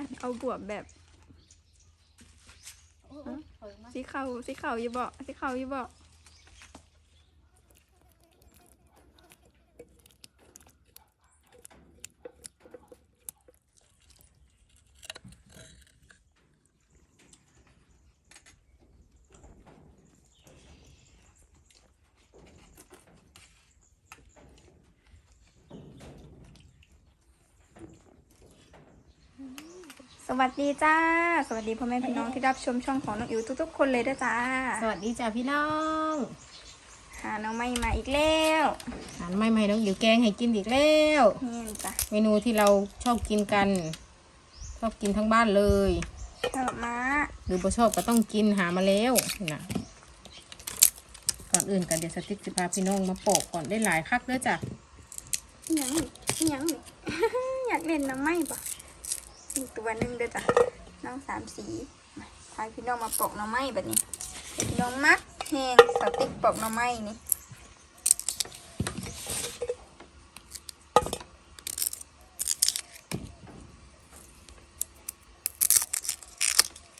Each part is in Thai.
การเอาบวบแบบโอ้โอ้ถอยมาสีเขาสีเขาอยู่บ่สีเขาอยู่บ่ สวัสดีจ้า สวัสดีพ่อแม่พี่น้องที่รับชมช่องของน้องอิ๋วทุกๆ คนเลยด้วยจ้า สวัสดีจ้าพี่น้องหาน้องไม่มาอีกแล้วอาหารใหม่ๆน้องอยู่แกงให้กินอีกแล้วนี่จ้ะเมนูที่เราชอบกินกัน ชอบกินทั้งบ้านเลยชอบมาหรือบ่ชอบก็ต้องกินหามาแล้วนะก่อนอื่นกันเดี๋ยวสติ๊กจะพาพี่น้องมาโปอกก่อนได้หลายคักเด้อจ้ะอิหยังนี่อิหยังนี่อยากเล่นน้องไม่ปะ อีกตัวหนึ่งเด้อจ้ะน้องสามสีพาพี่น้องมาปอกน้อไม้แบบนี้พี่น้องมักแหงสติ๊กปอกน้อไม้นี่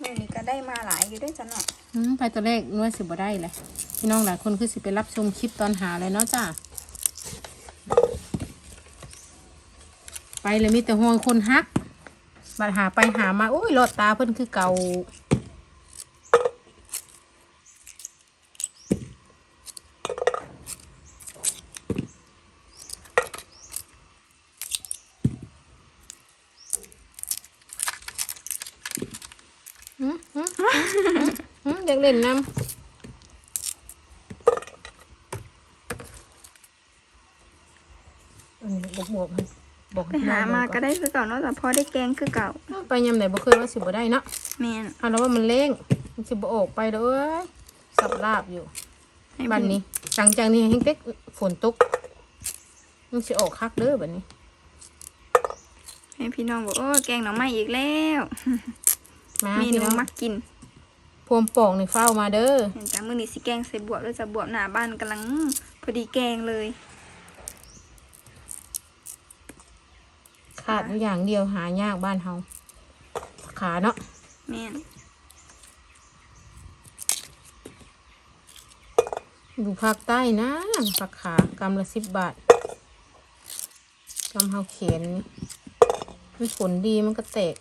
เดี๋ยวนี้ก็ได้มาหลายอยู่ด้วยจ้ะเนาะอืมไปตัวเลขนวดสิบ่ได้เลยพี่น้องหลายคนคือสิไปรับชมคลิปตอนหาเลยเนาะจ้ะไปเลยมีแต่ห่วงคนฮัก บัดหาไปหามาโอ้ยรอดตาเพิ่นคือเก่าหืมหืมหืมหืมอยากเล่นน้ำอันนี้บอกบอกให้ บอกไปหามาก็ได้คือเก่าเนาะแต่พอได้แกงคือเก่าไปยำไหนบ่เคยว่าสิบ่ได้เนาะแม่นเอาแล้วว่ามันเล่งมันสิบ่ออกไปเด้อเอ้ยสับลาบอยู่ให้บัดนี้หลังจากนี้ให้เต็กฝนตกมันสิออกคักเด้อบัดนี้ให้พี่น้องบอกโอ้แกงหน่อไม้อีกแล้วมาเมพี่นูน้องมักกินพวมปองนี่เฝ้ามาเด้อเห็นจ้ามือนี้สิแกงใส่บวบแล้วจะบวบหน้าบ้านกำลังพอดีแกงเลย ขาดอยู่อย่างเดียวหายากบ้านเฮาขาเนาะแม่นอยู่ภาคใต้นะผักขากำละสิบบาทกำเฮาเขียนนี่มันผลดีมันก็แตก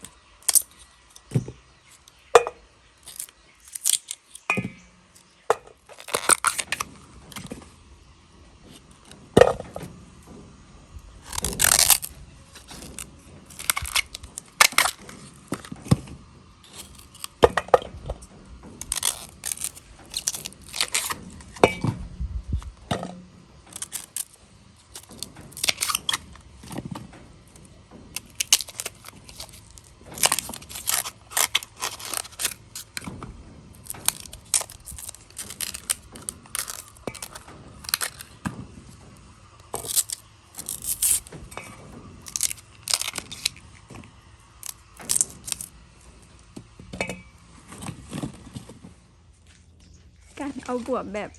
การเอาบวบแบบ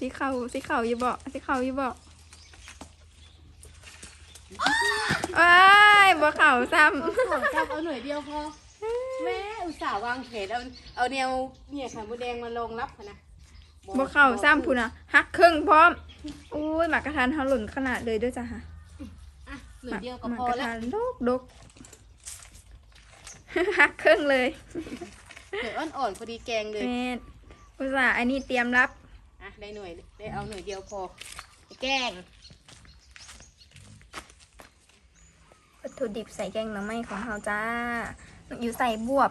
สีเขาสีเขาอยู่บ่สีเขาอยู่บ่ว้ายบ่เข่าซ้ขอจับเอาหน่อยเดียวพอ แม่อุตส่าห์วางแผนเอาเอาแนวเนี่ยค่ะมดแดงมาลงรับค่ะนะำบ่เข่าซ้ำพูนะหักครึ่งพร้อมอุ้ยหมากกระทานเขาหล่นขนาดเลยด้วยจ้ะฮะอะหน่อยเดียวก็หมากพอกระแล้วทานดกดกหักครึ่งเลย เดี๋ยวอ่อนๆพอดีแกงเลย แม่นอุตส่าห์อันนี้เตรียมรับ อะได้หน่วยได้เอาหน่วยเดียวพอแกงวัตถุดิบใส่แกงหน่อไม้ของเราจ้าอยู่ใส่บวบ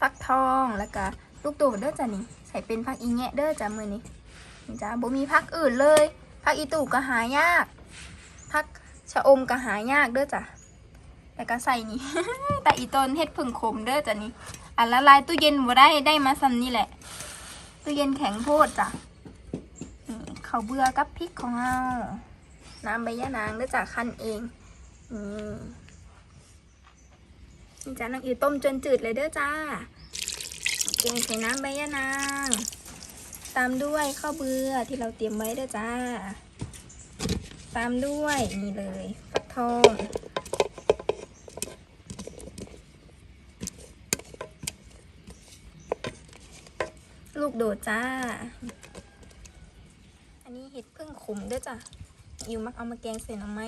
ฟักทองแล้วก็ลูกโดดเด้อจ้ะนี่ ใส่เป็นผักอีแงะเด้อจ้ะมือนี้นี่จ้าบ่มีผักอื่นเลยผักอีตู่ก็หายากผักชะอมก็หายากเด้อจ้ะแล้วก็ใส่นี่ แต่อีต้นเฮ็ดผึ่งขมเด้อจ้ะนี่ อันละลายตู้เย็นบ่ได้ได้มาซ้ำนี่แหละตู้เย็นแข็งโพดจ้ะนี่ข้าวเบื่อกับพริกของเราน้ำใบยะนางเด้จ้ะคั้นเองนี่นี่จ้าน้องอิวต้มจนจืดเลยเด้อจ้าเกงใส่น้ำใบยะนาง ตามด้วยข้าวเบื่อที่เราเตรียมไว้เด้อจ้า ตามด้วยนี่เลยฟักทอง โดดจ้า อันนี้เห็ดพึ่งขมด้วยจ้ะอยู่มักเอามาแกงใส่หน่อไม้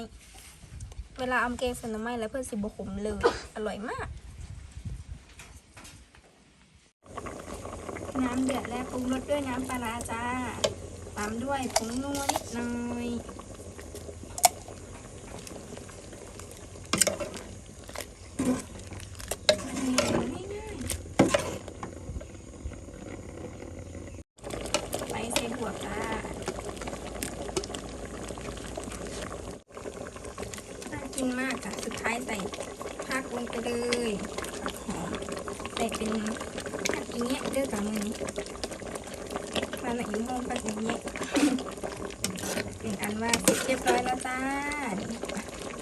เวลาเอามาแกงใส่หน่อไม้แล้วเพื่อนสิบขมเลย อร่อยมาก น้ำเดือดแล้วปรุงรสด้วยน้ำปลาร้าจ้า ตามด้วยผงนัวนิดหน่อยมันมีง่ายๆไปใส่บวกจ้าน่ากินมากค่ะ สุดท้ายใส่ผักลงไปเลยผักหอมใส่เป็นผักอี เงี้ยเด้อจ้ามือนี้มาหนมโฮมปัสอย่างเงี้ยเป็นอันว่าเสร็จเรียบร้อยแล้วจ้า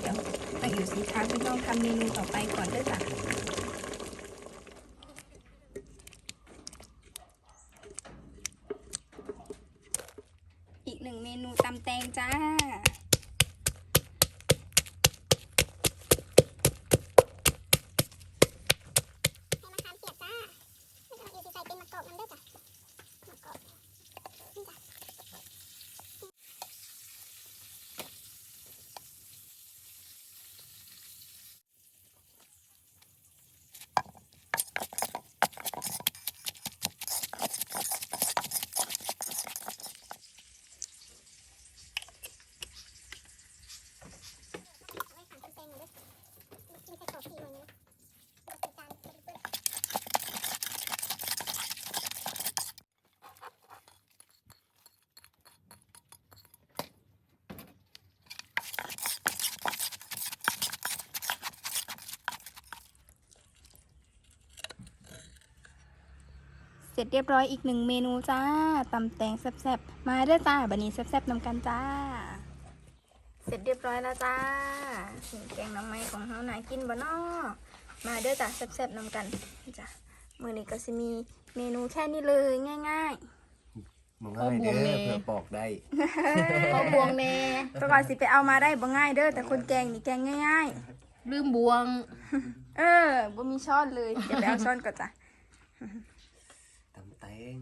เดี๋ยวต้องอยู่สีท้าพี่น้องทำเมนูต่อไปก่อนด้วยจ้ะอีกหนึ่งเมนูตำแตงจ้า ให้มะขามเปียกจ้าแล้วก็อยู่ที่ใส่เป็นมะกอกน้ำเด้อจ้ะมะกอกนี่จ้ะ ไม่ขันเต็มๆเลยกินใส่กรอบทีหน่อยนึงแล้วก็ใส่จานเปื้อน เสร็จเรียบร้อยอีกหนึ่งเมนูจ้าตำแตงแซ่บๆมาเด้อจ้าบันนี้แซ่บๆนำกันจ้า เสร็จเรียบร้อยแล้วจ้านี่แกงหน้ำไม้ของเฮาหนากินบ่นอมาเด้อจ้าแซ่บๆนำกันจ้ะมื้อนี้ก็สิมีเมนูแค่นี้เลยง่ายมันง่ายเด้เอาบวงแน่อเพื่อปอกได้เขาบวงแน่ๆแต่ก่อนสิไปเอามาได้บ่ง่ายเด้อแต่คนแกงนี่แกงง่ายลืมบวงๆเออบ่มีช้อนเลยเดี๋ยวไปเอาช้อนก่อนจ้ะตำแต ง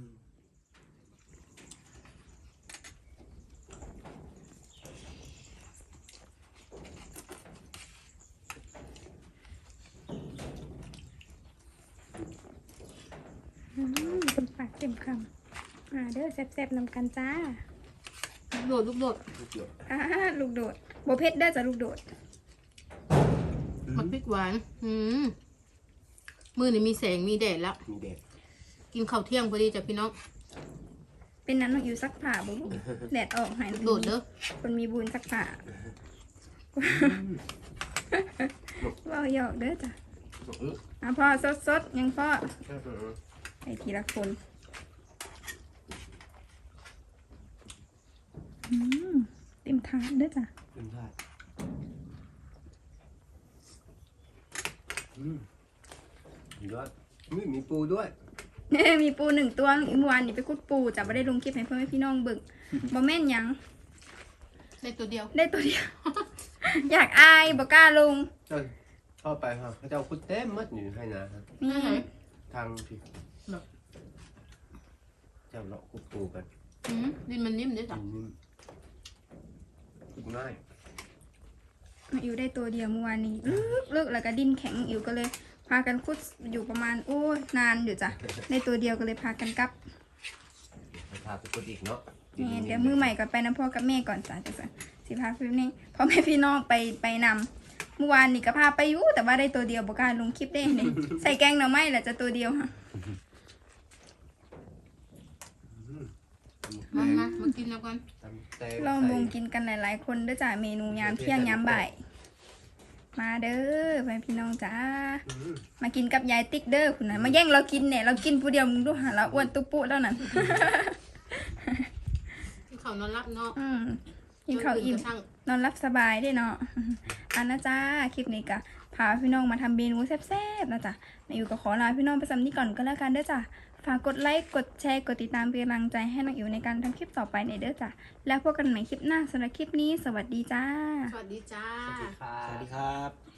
อืมเต็มปากเต็มคำมาเด้อแซ่บๆนำกันจ้าโดดลูกโดดลูกเดียวอ่าลูกโดดบ่เผ็ดเด้อจ้ะลูกโดดมันพริกหวาน อืมมือนี่มีแสงมีแดดแล้ว มีเด็ด กินข้าวเที่ยงพอดีจ้ะพี่น้อง เป็นนั้นอยู่ซักผ้าบ่ลูกแดดออกใหายโดดเด้อ คนมีบุญซักผ้าเว่าหยอกเด้อจ้ะอื้ออะพ่อสดสดๆยังพ่อแค่เพิ่มไปทีละคนอืมเต็มถาดเด้อจ้ะเป็นได้อืมยอดนี่มีปูด้วยเนี่ย มีปูหนึ่งตัวอีกเมื่อวานนี่ไปคุดปูจ้ะไม่ได้ลงคลิปให้เพื่อนให้พี่น้องเบิ่งบ่แม่นหยังได้ตัวเดียวได้ตัวเดียว อยากอายบ่กล้าลงเจ้าเข้าไปครับเขาเจ้าคุดเต็มหมัดอยู่ให้นะครับนี่ไหนทางพี่เหรอเจ้าเลาะคุดปูกันอืมดินมันนิ่มเด้อจ้ะอืมคุดง่าย อิวได้ตัวเดียวเมื่อวานนี้ลึกลึกแล้วก็ดิ้นแข็งอิวก็เลยพากันคุดอยู่ประมาณโอ้ยนานอยู่จ้ะได้ตัวเดียวก็เลยพากันกลับไปพาไปคุดอีกเนาะนี่เดี๋ยวมือใหม่ก่อนไปน้ำพ่อกับแม่ก่อนจ้ะจ้ะจ้ะสิพาพี่นี่พ่อแม่พี่น้องไปไปนำเมื่อวานนี่ก็พาไปอยู่แต่ว่าได้ตัวเดียวบอกล้ารลงคลิปได้เนี่ยใส่แกงหน่อไม้แหละจะตัวเดียวค่ะมามามากินแล้วกันตำแตงลองใส่วงกินกันหลาย ๆ คนด้วยจ้ะเมนูยามเที่ยงยามบ่าย มาเด้อไปพี่น้องจ้าอืมมากินกับยายติ๊กเด้อคุณนะมาแย่งเรากินเนี่ยเรากินผู้เดียวมึงดูหาเราอ้วนตุ๊ปุแล้วนั่นกินข้าวนอนรับเนาะอืมกินข้าวอิ่มกระทั่งนอนรับสบายได้เนาะอันนะจ้าคลิปนี้ก็พาพี่น้องมาทำเมนูแซ่บๆนะจ๊ะนาอยู่ก็ขอลาพี่น้องไปสำนี้ก่อนก็แล้วกันเด้อจ้ะ ฝากกดไลค์ กดแชร์ กดติดตามเป็นกำลังใจให้น้องอิ๋วในการทำคลิปต่อไปในเด้อจ้ะ แล้วพบกันใหม่คลิปหน้าสำหรับคลิปนี้ สวัสดีจ้า สวัสดีจ้า สวัสดีครับ สวัสดีครับ